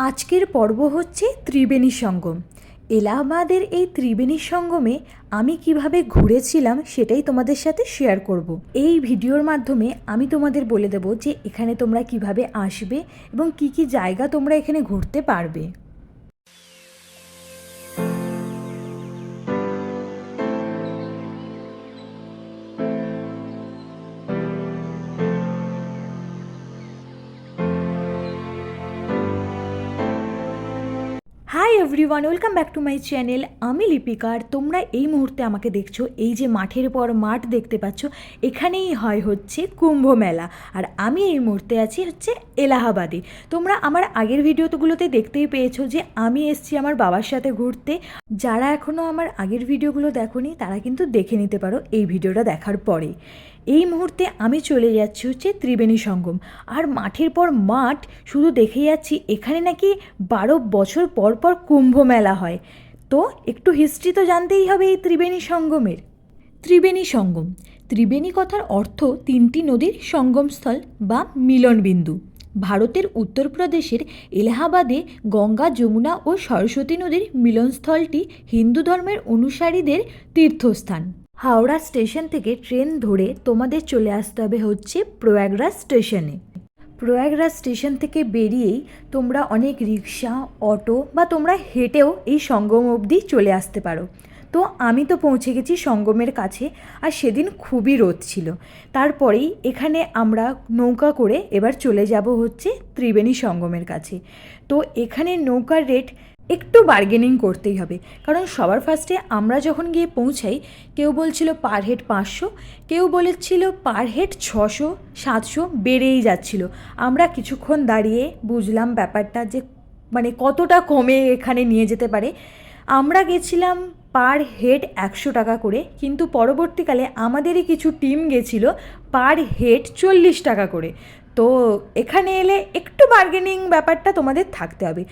আজকের পর্ব হচ্ছে ত্রিবেণী সঙ্গম এলাহাবাদের এই ত্রিবেণী সঙ্গমে আমি কীভাবে ঘুরেছিলাম সেটাই তোমাদের সাথে শেয়ার করব। এই ভিডিওর মাধ্যমে আমি তোমাদের বলে দেব যে এখানে তোমরা কীভাবে আসবে এবং কি কি জায়গা তোমরা এখানে ঘুরতে পারবে hi everyone welcome back to my channel আমি লিপিকার তোমরা এই মুহূর্তে আমাকে দেখছ, এই যে মাঠের পর মাঠ দেখতে পাচ্ছ, এখানেই হয় হচ্ছে কুম্ভ মেলা। আর আমি এই মুহূর্তে আছি হচ্ছে এলাহাবাদে। তোমরা আমার আগের ভিডিওগুলোতে দেখতেই পেয়েছ যে আমি এসছি আমার বাবার সাথে ঘুরতে। যারা এখনও আমার আগের ভিডিওগুলো দেখোনি, তারা কিন্তু দেখে নিতে পারো এই ভিডিওটা দেখার পরে। এই মুহূর্তে আমি চলে যাচ্ছি হচ্ছে ত্রিবেণী সঙ্গম। আর মাঠের পর মাঠ, শুধু দেখে যাচ্ছি, এখানে নাকি বারো বছর পর পর কুম্ভ মেলা হয়। তো একটু হিস্ট্রি তো জানতেই হবে এই ত্রিবেণী সঙ্গমের। ত্রিবেণী সঙ্গম। ত্রিবেণী কথার অর্থ তিনটি নদীর সঙ্গমস্থল বা মিলনবিন্দু। ভারতের উত্তরপ্রদেশের এলাহাবাদে গঙ্গা, যমুনা ও সরস্বতী নদীর মিলনস্থলটি হিন্দু ধর্মের অনুসারীদের তীর্থস্থান। হাওড়া স্টেশন থেকে ট্রেন ধরে তোমাদের চলে আসতে হবে হচ্ছে প্রয়াগরাজ স্টেশনে। প্রয়াগরাজ স্টেশন থেকে বেরিয়েই তোমরা অনেক রিক্সা অটো বা তোমরা হেঁটেও এই সঙ্গম অবধি চলে আসতে পারো। তো আমি তো পৌঁছে গেছি সঙ্গমের কাছে আর সেদিন খুবই রোদ ছিল। তারপরেই এখানে আমরা নৌকা করে এবার চলে যাব হচ্ছে ত্রিবেণী সঙ্গমের কাছে। তো এখানে নৌকার রেট একটু বার্গেনিং করতেই হবে। কারণ সবার ফার্স্টে আমরা যখন গিয়ে পৌঁছাই, কেউ বলছিল পার হেড পাঁচশো, কেউ বলেছিল পার হেড ছশো, সাতশো, বেড়েই যাচ্ছিল। আমরা কিছুক্ষণ দাঁড়িয়ে বুঝলাম ব্যাপারটা যে মানে কতটা কমে এখানে নিয়ে যেতে পারে। আমরা গেছিলাম পার হেড একশো টাকা করে, কিন্তু পরবর্তীকালে আমাদেরই কিছু টিম গেছিল পার হেড চল্লিশ টাকা করে। তো এখানে এলে একটু বার্গেনিং ব্যাপারটা তোমাদের থাকতে হবে।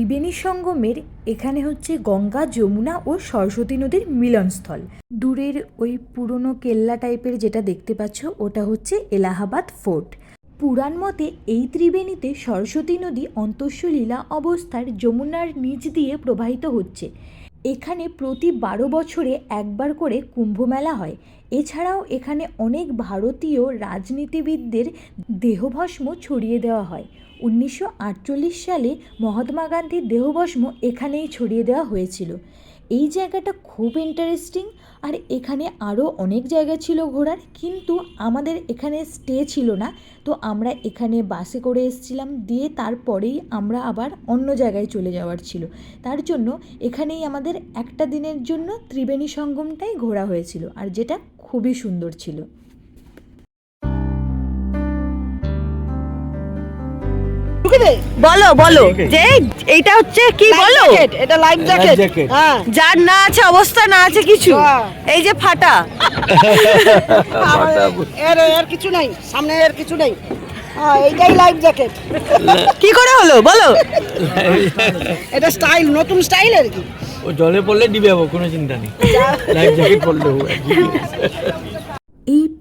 ত্রিবেণী সঙ্গমের এখানে হচ্ছে গঙ্গা, যমুনা ও সরস্বতী নদীর মিলনস্থল। দূরের ওই পুরনো কেল্লা টাইপের যেটা দেখতে পাচ্ছ, ওটা হচ্ছে এলাহাবাদ ফোর্ট। পুরাণ মতে এই ত্রিবেণীতে সরস্বতী নদী অন্তঃস্ব লীলা অবস্থার যমুনার নিচ দিয়ে প্রবাহিত হচ্ছে। এখানে প্রতি বারো বছরে একবার করে কুম্ভমেলা হয়। এছাড়াও এখানে অনেক ভারতীয় রাজনীতিবিদদের দেহভস্ম ছড়িয়ে দেওয়া হয়। উনিশশো আটচল্লিশ সালে মহাত্মা গান্ধীর দেহভস্ম এখানেই ছড়িয়ে দেওয়া হয়েছিল। এই জায়গাটা খুব ইন্টারেস্টিং আর এখানে আরও অনেক জায়গা ছিল ঘোরার, কিন্তু আমাদের এখানে স্টে ছিল না। তো আমরা এখানে বাসে করে এসেছিলাম, দিয়ে তারপরেই আমরা আবার অন্য জায়গায় চলে যাওয়ার ছিল। তার জন্য এখানেই আমাদের একটা দিনের জন্য ত্রিবেণী সঙ্গমটাই ঘোরা হয়েছিল, আর যেটা খুবই সুন্দর ছিল। বলো বলো। যে এইটা হচ্ছে কি বলো? এটা লাইফ জ্যাকেট হ্যাঁ। যার না আছে অবস্থা না আছে কিছু। এই যে ফাটা। এর এর কিছু নেই সামনে এর কিছু নেই। হ্যাঁ এইটাই লাইফ জ্যাকেট কি করে হলো? বলো। এটা স্টাইল নতুন স্টাইল আর কি? ও জলে পড়লে ডিবে যাব কোনো চিন্তা নেই। Life jacket. এই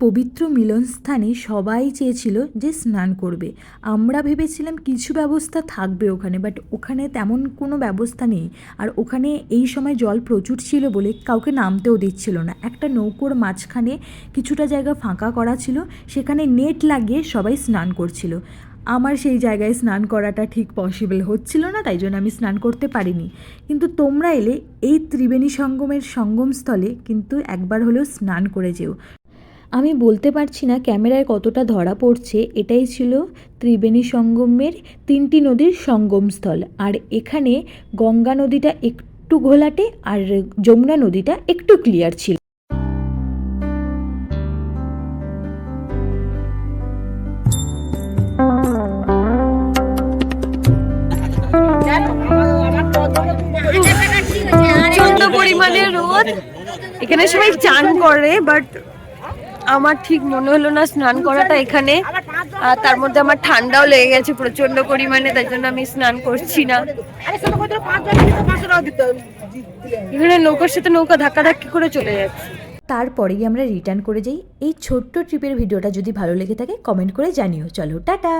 পবিত্র মিলনস্থানে সবাই চেয়েছিল যে স্নান করবে। আমরা ভেবেছিলাম কিছু ব্যবস্থা থাকবে ওখানে বাট ওখানে তেমন কোনো ব্যবস্থা নেই। আর ওখানে এই সময় জল প্রচুর ছিল বলে কাউকে নামতেও দিচ্ছিল না। একটা নৌকোর মাঝখানে কিছুটা জায়গা ফাঁকা করা ছিল, সেখানে নেট লাগিয়ে সবাই স্নান করছিল। আমার সেই জায়গায় স্নান করাটা ঠিক পসিবল হচ্ছিল না, তাই জন্য আমি স্নান করতে পারিনি। কিন্তু তোমরা এলে এই ত্রিবেণী সঙ্গমের সঙ্গমস্থলে কিন্তু একবার হলেও স্নান করে যেও। আমি বলতে পারছি না ক্যামেরায় কতটা ধরা পড়ছে, এটাই ছিল ত্রিবেণী সঙ্গমের তিনটি নদীর সঙ্গমস্থল। আর এখানে গঙ্গা নদীটা একটু ঘোলাটে আর যমুনা নদীটা একটু ক্লিয়ার ছিল। এখানে সবাই চান করে বাট আমার ঠিক মনে হলো না স্নান করাটা এখানে। আর তার মধ্যে আমার ঠান্ডাও লেগে গেছে প্রচণ্ড পরিমাণে তাই জন্য আমি স্নান করছি না। এখানে নৌকার সাথে নৌকা ধাক্কা ধাক্কি করে চলে যাচ্ছে। তারপরেই আমরা রিটার্ন করে যাই। এই ছোট্ট ট্রিপের ভিডিওটা যদি ভালো লেগে থাকে কমেন্ট করে জানিও। চলো টাটা!